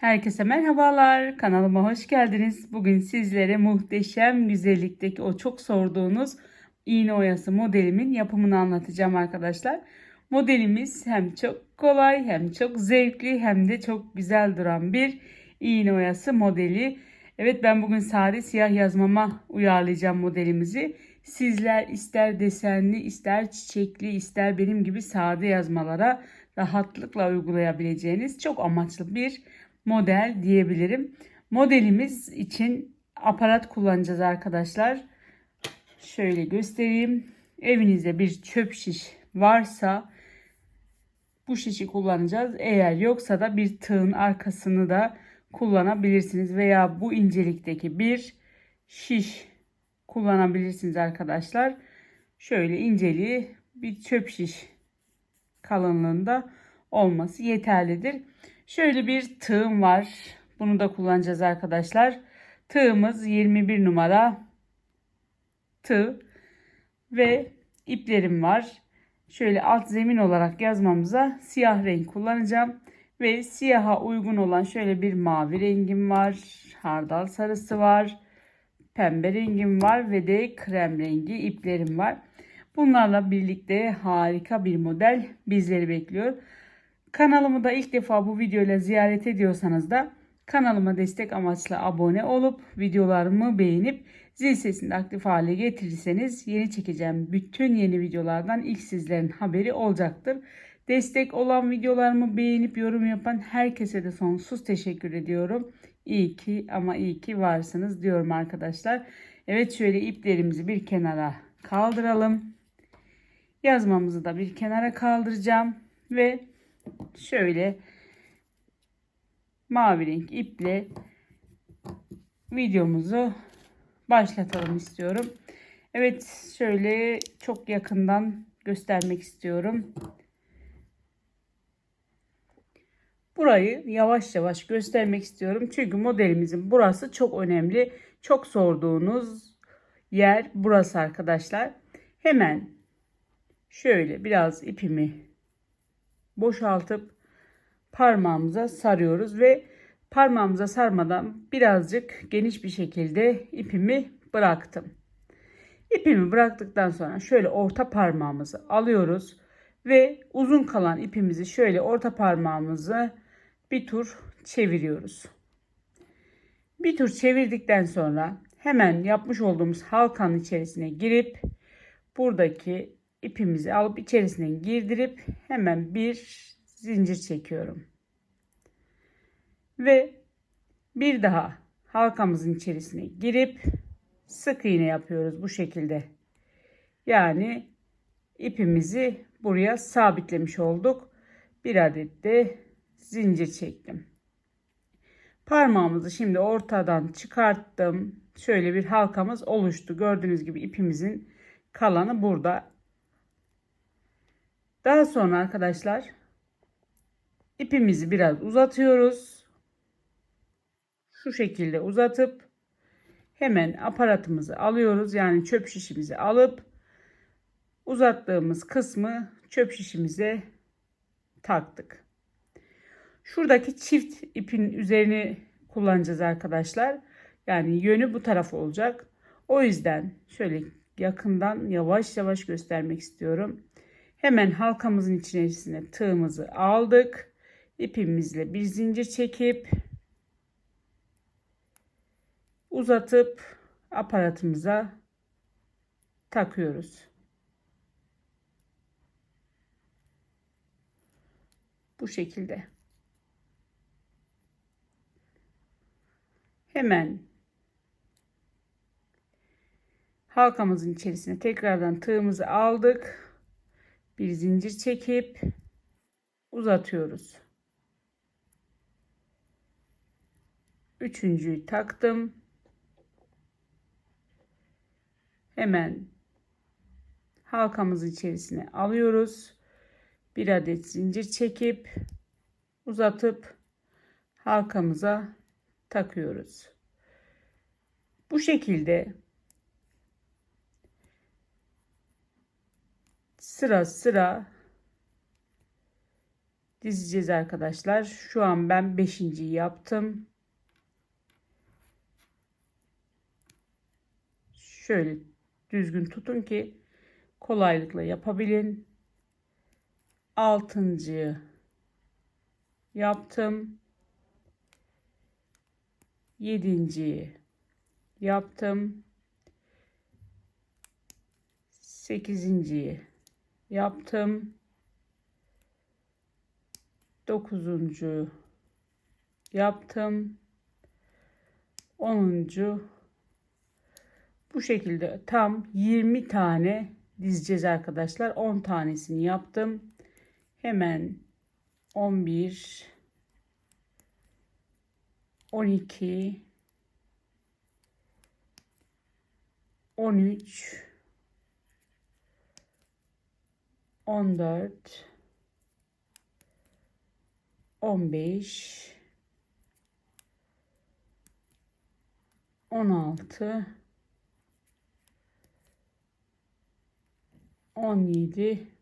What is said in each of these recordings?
Herkese merhabalar. Kanalıma hoş geldiniz. Bugün sizlere muhteşem güzellikteki o çok sorduğunuz iğne oyası modelimin yapımını anlatacağım arkadaşlar. Modelimiz hem çok kolay hem çok zevkli hem de çok güzel duran bir iğne oyası modeli. Evet ben bugün sade siyah yazmama uyarlayacağım modelimizi. Sizler ister desenli, ister çiçekli, ister benim gibi sade yazmalara rahatlıkla uygulayabileceğiniz çok amaçlı bir model diyebilirim. Modelimiz için aparat kullanacağız arkadaşlar. Şöyle göstereyim. Evinizde bir çöp şiş varsa bu şişi kullanacağız. Eğer yoksa da bir tığın arkasını da kullanabilirsiniz veya bu incelikteki bir şiş kullanabilirsiniz arkadaşlar. Şöyle inceliği bir çöp şiş kalınlığında olması yeterlidir. Şöyle bir tığım var. Bunu da kullanacağız arkadaşlar. Tığımız 21 numara tığ ve iplerim var. Şöyle alt zemin olarak yazmamıza siyah renk kullanacağım. Ve siyaha uygun olan şöyle bir mavi rengim var. Hardal sarısı var. Pembe rengim var ve de krem rengi iplerim var. Bunlarla birlikte harika bir model bizleri bekliyor. Kanalımı da ilk defa bu videoyla ziyaret ediyorsanız da kanalıma destek amaçlı abone olup videolarımı beğenip zil sesini aktif hale getirirseniz yeni çekeceğim bütün yeni videolardan ilk sizlerin haberi olacaktır. Destek olan videolarımı beğenip yorum yapan herkese de sonsuz teşekkür ediyorum. İyi ki ama iyi ki varsınız diyorum arkadaşlar. Evet şöyle iplerimizi bir kenara kaldıralım. Yazmamızı da bir kenara kaldıracağım ve şöyle mavi renk iple videomuzu başlatalım istiyorum. Evet şöyle çok yakından göstermek istiyorum. Burayı yavaş yavaş göstermek istiyorum. Çünkü modelimizin burası çok önemli. Çok sorduğunuz yer burası arkadaşlar. Hemen şöyle biraz ipimi boşaltıp parmağımıza sarıyoruz ve parmağımıza sarmadan birazcık geniş bir şekilde ipimi bıraktım. İpimi bıraktıktan sonra şöyle orta parmağımızı alıyoruz ve uzun kalan ipimizi şöyle orta parmağımızı bir tur çeviriyoruz. Bir tur çevirdikten sonra hemen yapmış olduğumuz halkanın içerisine girip buradaki ipimizi alıp içerisine girdirip hemen bir zincir çekiyorum. Ve bir daha halkamızın içerisine girip sık iğne yapıyoruz bu şekilde. Yani ipimizi buraya sabitlemiş olduk. Bir adet de zincir çektim. Parmağımızı şimdi ortadan çıkarttım. Şöyle bir halkamız oluştu. Gördüğünüz gibi ipimizin kalanı burada. Daha sonra arkadaşlar ipimizi biraz uzatıyoruz. Şu şekilde uzatıp hemen aparatımızı alıyoruz. Yani çöp şişimizi alıp uzattığımız kısmı çöp şişimize taktık. Şuradaki çift ipin üzerini kullanacağız arkadaşlar. Yani yönü bu taraf olacak. O yüzden şöyle yakından yavaş yavaş göstermek istiyorum. Hemen halkamızın içerisine tığımızı aldık. İpimizle bir zincir çekip uzatıp aparatımıza takıyoruz. Bu şekilde. Hemen halkamızın içerisine tekrardan tığımızı aldık bir zincir çekip uzatıyoruz. Üçüncüyü taktım. Hemen halkamızın içerisine alıyoruz. Bir adet zincir çekip uzatıp halkamıza takıyoruz. Bu şekilde sıra sıra dizeceğiz arkadaşlar. Şu an ben 5. yaptım. Şöyle düzgün tutun ki kolaylıkla yapabilin. 6. yaptım. 7. yaptım. 8. yaptım. 9. yaptım. 10. Bu şekilde tam 20 tane dizeceğiz arkadaşlar. 10 tanesini yaptım. Hemen 11 12 13 14 15 16 17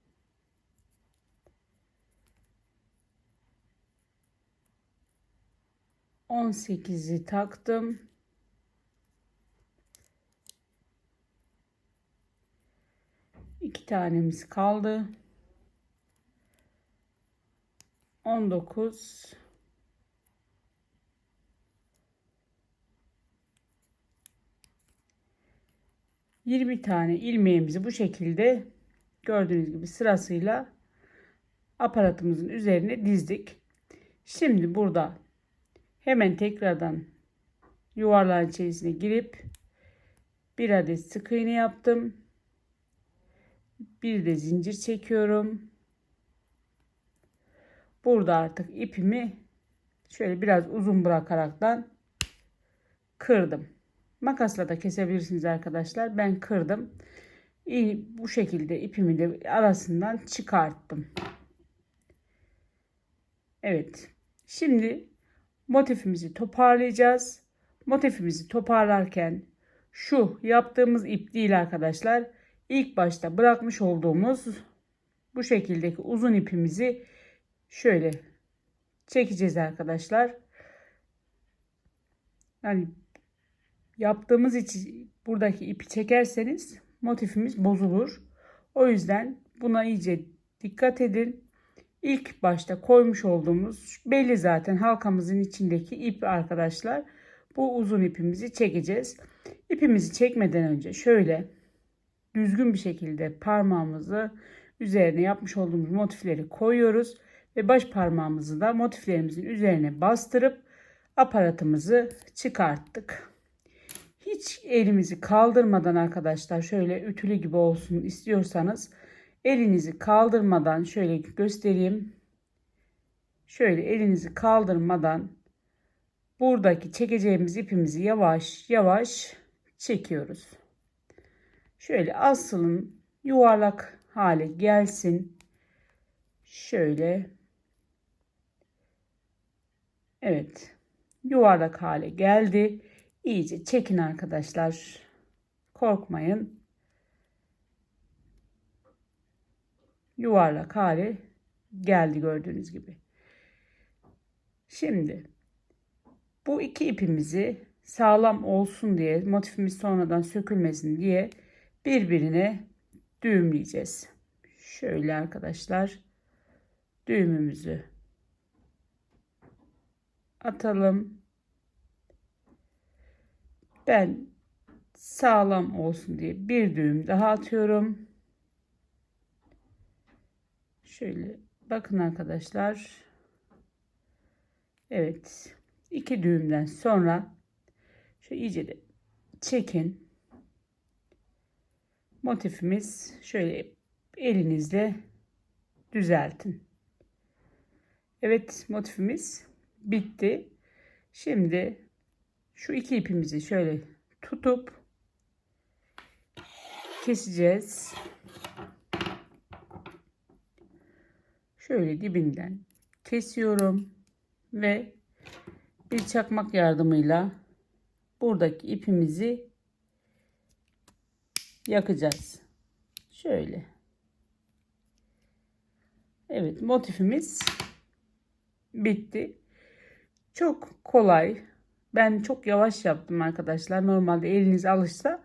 18'i taktım. İki tanemiz kaldı. 19 20 tane ilmeğimizi bu şekilde gördüğünüz gibi sırasıyla aparatımızın üzerine dizdik. Şimdi burada hemen tekrardan yuvarlağın içerisine girip bir adet sık iğne yaptım. Bir de zincir çekiyorum. Burada artık ipimi şöyle biraz uzun bırakaraktan kırdım. Makasla da kesebilirsiniz arkadaşlar. Ben kırdım. İyi, bu şekilde ipimi de arasından çıkarttım. Evet. Şimdi motifimizi toparlayacağız. Motifimizi toparlarken şu yaptığımız ip değil arkadaşlar. İlk başta bırakmış olduğumuz bu şekildeki uzun ipimizi şöyle çekeceğiz arkadaşlar. Yani yaptığımız için buradaki ipi çekerseniz motifimiz bozulur. O yüzden buna iyice dikkat edin. İlk başta koymuş olduğumuz belli zaten halkamızın içindeki ip arkadaşlar. Bu uzun ipimizi çekeceğiz. İpimizi çekmeden önce şöyle düzgün bir şekilde parmağımızı üzerine yapmış olduğumuz motifleri koyuyoruz ve baş parmağımızı da motiflerimizin üzerine bastırıp aparatımızı çıkarttık. Hiç elimizi kaldırmadan arkadaşlar şöyle ütülü gibi olsun istiyorsanız elinizi kaldırmadan şöyle göstereyim. Şöyle elinizi kaldırmadan buradaki çekeceğimiz ipimizi yavaş yavaş çekiyoruz. Şöyle asılın yuvarlak hale gelsin. Şöyle. Evet. Yuvarlak hale geldi. İyice çekin arkadaşlar. Korkmayın. Yuvarlak hale geldi gördüğünüz gibi. Şimdi bu iki ipimizi sağlam olsun diye motifimiz sonradan sökülmesin diye birbirine düğümleyeceğiz. Şöyle arkadaşlar düğümümüzü atalım. Ben sağlam olsun diye bir düğüm daha atıyorum. Şöyle bakın arkadaşlar. Evet. iki düğümden sonra şu iyice de çekin. Motifimiz şöyle elinizle düzeltin. Evet motifimiz bitti. Şimdi şu iki ipimizi şöyle tutup keseceğiz. Şöyle dibinden kesiyorum ve bir çakmak yardımıyla buradaki ipimizi yakacağız. Şöyle. Evet motifimiz bitti. Çok kolay. Ben çok yavaş yaptım arkadaşlar. Normalde eliniz alışsa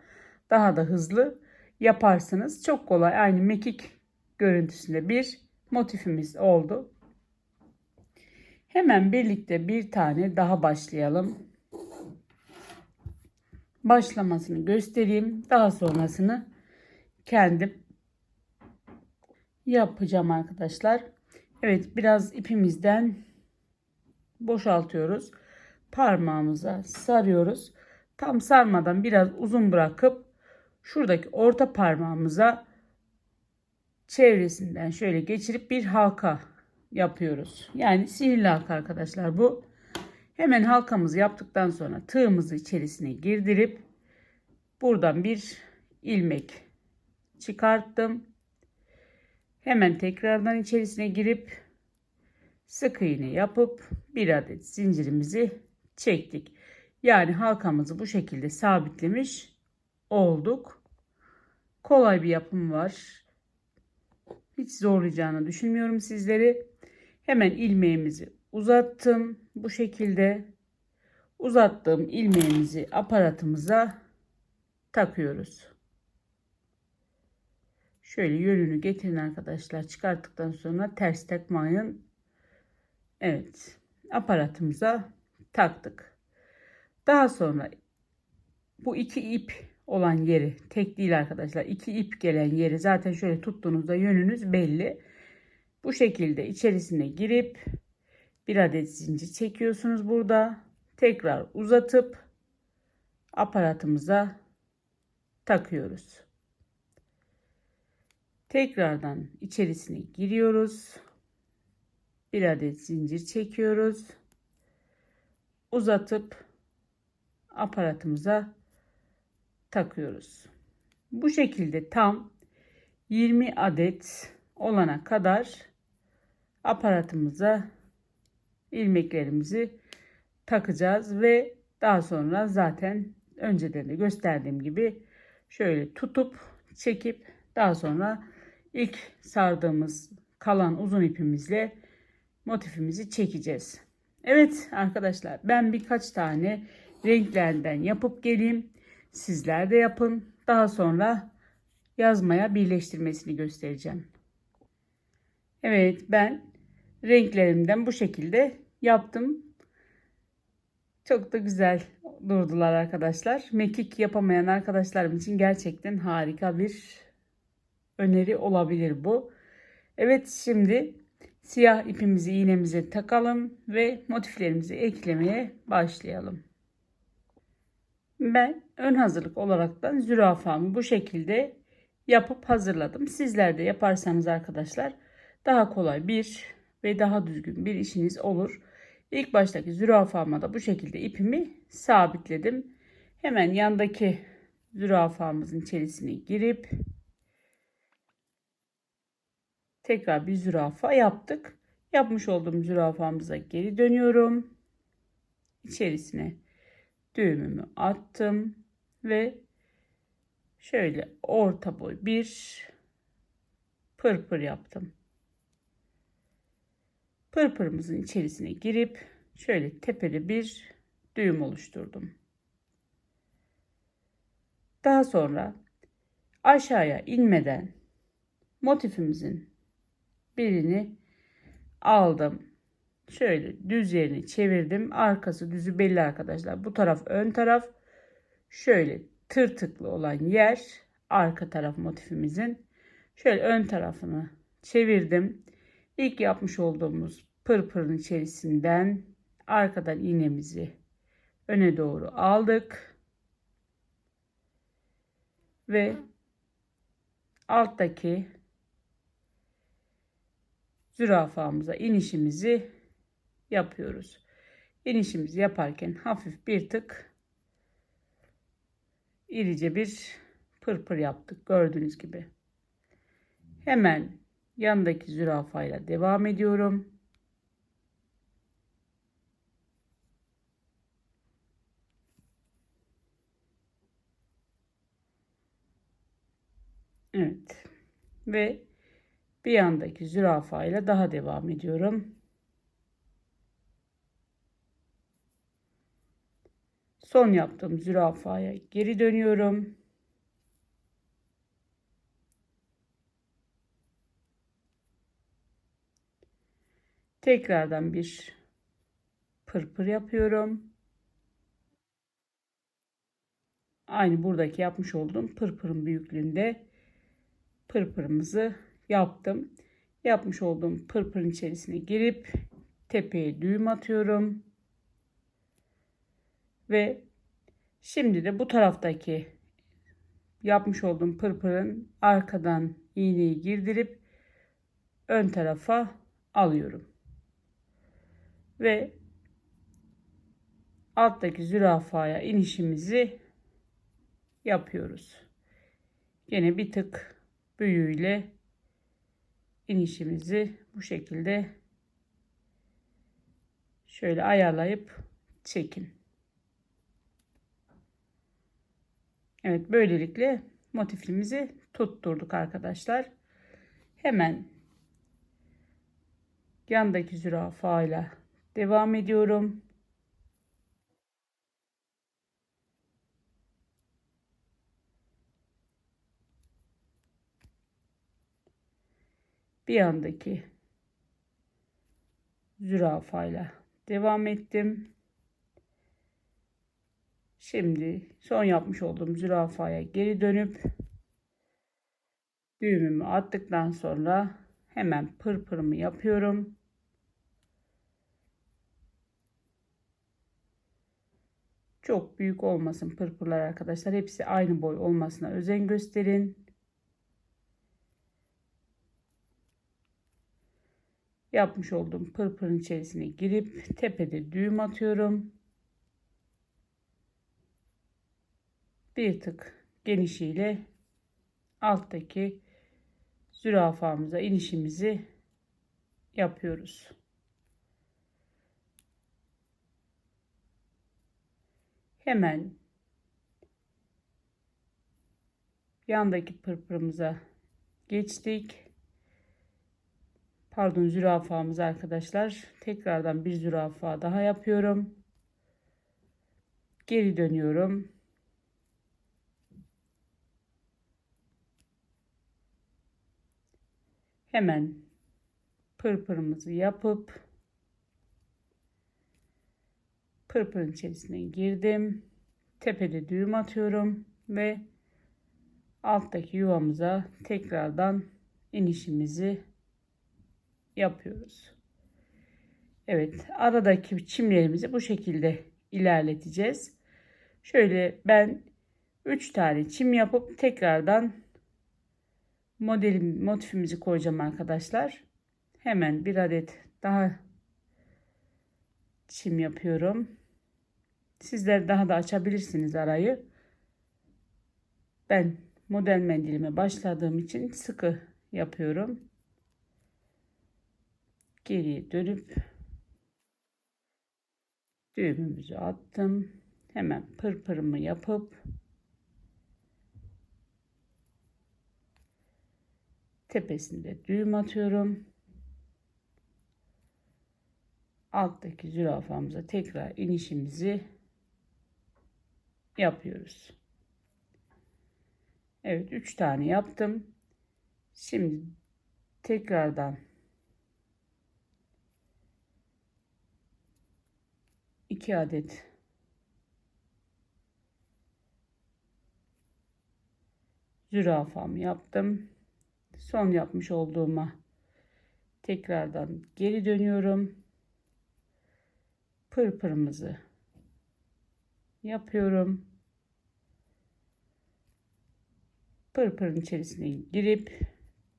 daha da hızlı yaparsınız. Çok kolay. Aynı mekik görüntüsünde bir motifimiz oldu. Hemen birlikte bir tane daha başlayalım. Başlamasını göstereyim. Daha sonrasını kendim yapacağım arkadaşlar. Evet biraz ipimizden boşaltıyoruz. Parmağımıza sarıyoruz. Tam sarmadan biraz uzun bırakıp şuradaki orta parmağımıza çevresinden şöyle geçirip bir halka yapıyoruz. Yani sihirli halka arkadaşlar bu. Hemen halkamızı yaptıktan sonra tığımızı içerisine girdirip buradan bir ilmek çıkarttım. Hemen tekrardan içerisine girip sık iğne yapıp bir adet zincirimizi çektik. Yani halkamızı bu şekilde sabitlemiş olduk. Kolay bir yapım var. Hiç zorlayacağını düşünmüyorum sizleri. Hemen ilmeğimizi uzattım. Bu şekilde uzattığım ilmeğimizi aparatımıza takıyoruz. Şöyle yönünü getirin arkadaşlar. Çıkarttıktan sonra ters takmayın. Evet. Aparatımıza taktık. Daha sonra bu iki ip olan yeri tek değil arkadaşlar. iki ip gelen yeri zaten şöyle tuttuğunuzda yönünüz belli. Bu şekilde içerisine girip bir adet zincir çekiyorsunuz burada. Tekrar uzatıp aparatımıza takıyoruz. Tekrardan içerisine giriyoruz. Bir adet zincir çekiyoruz. Uzatıp aparatımıza takıyoruz. Bu şekilde tam 20 adet olana kadar aparatımıza ilmeklerimizi takacağız ve daha sonra zaten önceden de gösterdiğim gibi şöyle tutup çekip daha sonra ilk sardığımız kalan uzun ipimizle motifimizi çekeceğiz. Evet arkadaşlar ben birkaç tane renklerden yapıp geleyim. Sizler de yapın. Daha sonra yazmaya birleştirmesini göstereceğim. Evet ben renklerimden bu şekilde yaptım. Çok da güzel durdular arkadaşlar. Mekik yapamayan arkadaşlarım için gerçekten harika bir öneri olabilir bu. Evet şimdi siyah ipimizi iğnemize takalım ve motiflerimizi eklemeye başlayalım. Ben ön hazırlık olaraktan zürafamı bu şekilde yapıp hazırladım. Sizler de yaparsanız arkadaşlar daha kolay bir ve daha düzgün bir işiniz olur. İlk baştaki zürafama da bu şekilde ipimi sabitledim. Hemen yandaki zürafamızın içerisine girip tekrar bir zürafa yaptık. Yapmış olduğum zürafamıza geri dönüyorum. İçerisine düğümümü attım ve şöyle orta boy bir pırpır yaptım. Pırpırımızın içerisine girip şöyle tepede bir düğüm oluşturdum. Daha sonra aşağıya inmeden motifimizin birini aldım. Şöyle düz yerini çevirdim. Arkası düzü belli arkadaşlar. Bu taraf ön taraf. Şöyle tırtıklı olan yer arka taraf motifimizin. Şöyle ön tarafını çevirdim. İlk yapmış olduğumuz pırpırın içerisinden arkadan iğnemizi öne doğru aldık. Ve alttaki zürafamıza inişimizi yapıyoruz. İnişimizi yaparken hafif bir tık irice bir pırpır yaptık gördüğünüz gibi. Hemen Yandaki zürafayla devam ediyorum. Evet. Ve bir yandaki zürafayla daha devam ediyorum. Son yaptığım zürafaya geri dönüyorum. Tekrardan bir pırpır yapıyorum. Aynı buradaki yapmış olduğum pırpırın büyüklüğünde pırpırımızı yaptım. Yapmış olduğum pırpırın içerisine girip tepeye düğüm atıyorum. Ve şimdi de bu taraftaki yapmış olduğum pırpırın arkadan iğneyi girdirip ön tarafa alıyorum. Ve alttaki zürafaya inişimizi yapıyoruz. Yine bir tık büyüğüyle inişimizi bu şekilde şöyle ayarlayıp çekin. Evet böylelikle motifimizi tutturduk arkadaşlar. Hemen yandaki zürafa ile devam ediyorum. bir yandaki zürafayla devam ettim. Şimdi son yapmış olduğum zürafaya geri dönüp düğümümü attıktan sonra hemen pırpırımı yapıyorum. Çok büyük olmasın pırpırlar arkadaşlar. Hepsi aynı boy olmasına özen gösterin. yapmış olduğum pırpırın içerisine girip tepede düğüm atıyorum. Bir tık genişiyle alttaki zürafamıza inişimizi yapıyoruz. Hemen yandaki pırpırımıza geçtik pardon zürafamız arkadaşlar. Tekrardan bir zürafa daha yapıyorum. Geri dönüyorum. Hemen pırpırımızı yapıp pırpırın içerisine girdim. Tepede düğüm atıyorum ve alttaki yuvamıza tekrardan inişimizi yapıyoruz. Evet aradaki çimlerimizi bu şekilde ilerleteceğiz. Şöyle ben 3 tane çim yapıp tekrardan modelim motifimizi koyacağım arkadaşlar. Hemen bir adet daha çim yapıyorum. Sizler daha da açabilirsiniz arayı. Ben model mendilime başladığım için sıkı yapıyorum geriye dönüp düğümümüzü attım. Hemen pırpırımı yapıp tepesinde düğüm atıyorum. Alttaki zürafamıza tekrar inişimizi yapıyoruz. Evet 3 tane yaptım. Şimdi tekrardan 2 adet zürafam yaptım. Son yapmış olduğuma tekrardan geri dönüyorum. Pırpırımızı yapıyorum. Pırpırın içerisine girip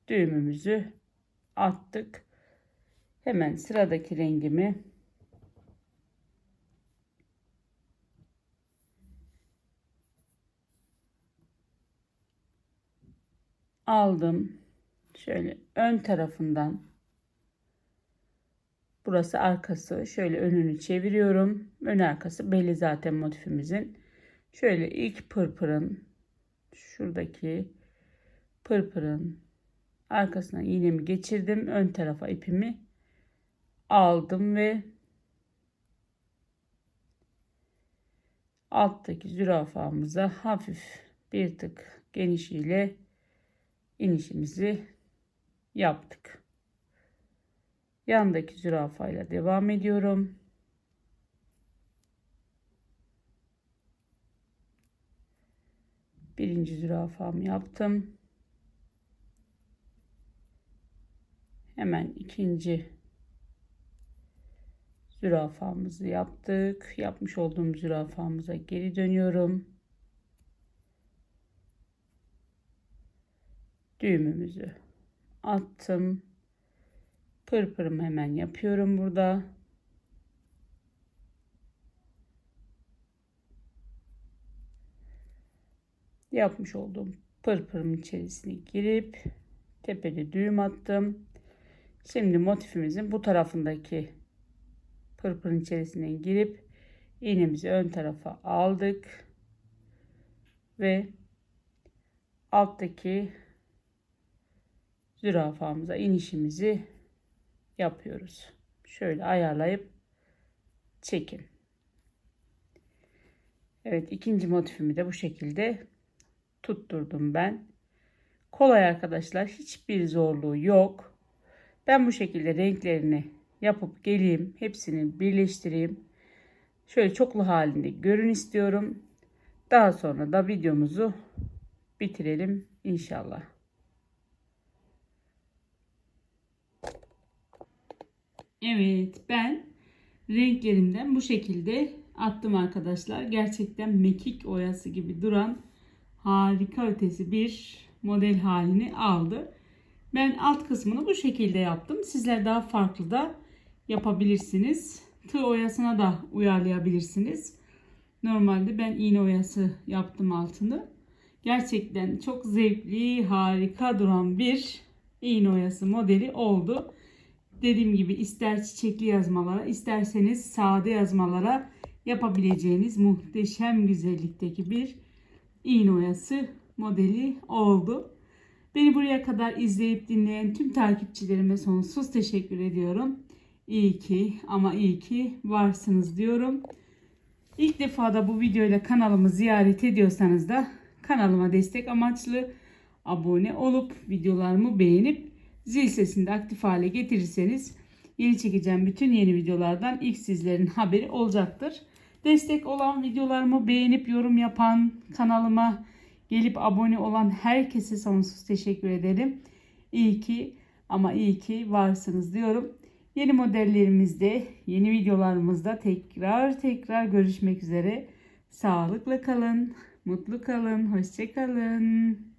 düğümümüzü attık. Hemen sıradaki rengimi aldım. Şöyle ön tarafından burası arkası. Şöyle önünü çeviriyorum. Ön arkası belli zaten motifimizin. Şöyle ilk pırpırın şuradaki pırpırın arkasına iğnemi geçirdim. Ön tarafa ipimi aldım ve alttaki zürafamıza hafif bir tık genişiyle inişimizi yaptık. Yandaki zürafayla devam ediyorum. Birinci zürafamı yaptım. Hemen ikinci zürafamızı yaptık. Yapmış olduğum zürafamıza geri dönüyorum. Düğümümüzü attım. Pırpırımı hemen yapıyorum burada. Yapmış olduğum pırpırım içerisine girip tepede düğüm attım. Şimdi motifimizin bu tarafındaki pırpırın içerisine girip iğnemizi ön tarafa aldık ve alttaki zürafamıza inişimizi yapıyoruz. Şöyle ayarlayıp çekin. Evet ikinci motifimi de bu şekilde tutturdum ben. Kolay arkadaşlar hiçbir zorluğu yok. Ben bu şekilde renklerini yapıp geleyim. Hepsini birleştireyim. Şöyle çoklu halinde görün istiyorum. Daha sonra da videomuzu bitirelim inşallah. Evet ben renklerimden bu şekilde attım arkadaşlar. Gerçekten mekik oyası gibi duran harika ötesi bir model halini aldı. Ben alt kısmını bu şekilde yaptım. Sizler daha farklı da yapabilirsiniz. Tığ oyasına da uyarlayabilirsiniz. Normalde ben iğne oyası yaptım altını. Gerçekten çok zevkli, harika duran bir iğne oyası modeli oldu. Dediğim gibi ister çiçekli yazmalara, isterseniz sade yazmalara yapabileceğiniz muhteşem güzellikteki bir iğne oyası modeli oldu. Beni buraya kadar izleyip dinleyen tüm takipçilerime sonsuz teşekkür ediyorum. İyi ki ama iyi ki varsınız diyorum. İlk defa da bu videoyla kanalımı ziyaret ediyorsanız da kanalıma destek amaçlı abone olup videolarımı beğenip zil sesini de aktif hale getirirseniz yeni çekeceğim bütün yeni videolardan ilk sizlerin haberi olacaktır. Destek olan videolarımı beğenip yorum yapan kanalıma gelip abone olan herkese sonsuz teşekkür ederim. İyi ki ama iyi ki varsınız diyorum. Yeni modellerimizde, yeni videolarımızda tekrar tekrar görüşmek üzere. Sağlıkla kalın, mutlu kalın, hoşça kalın.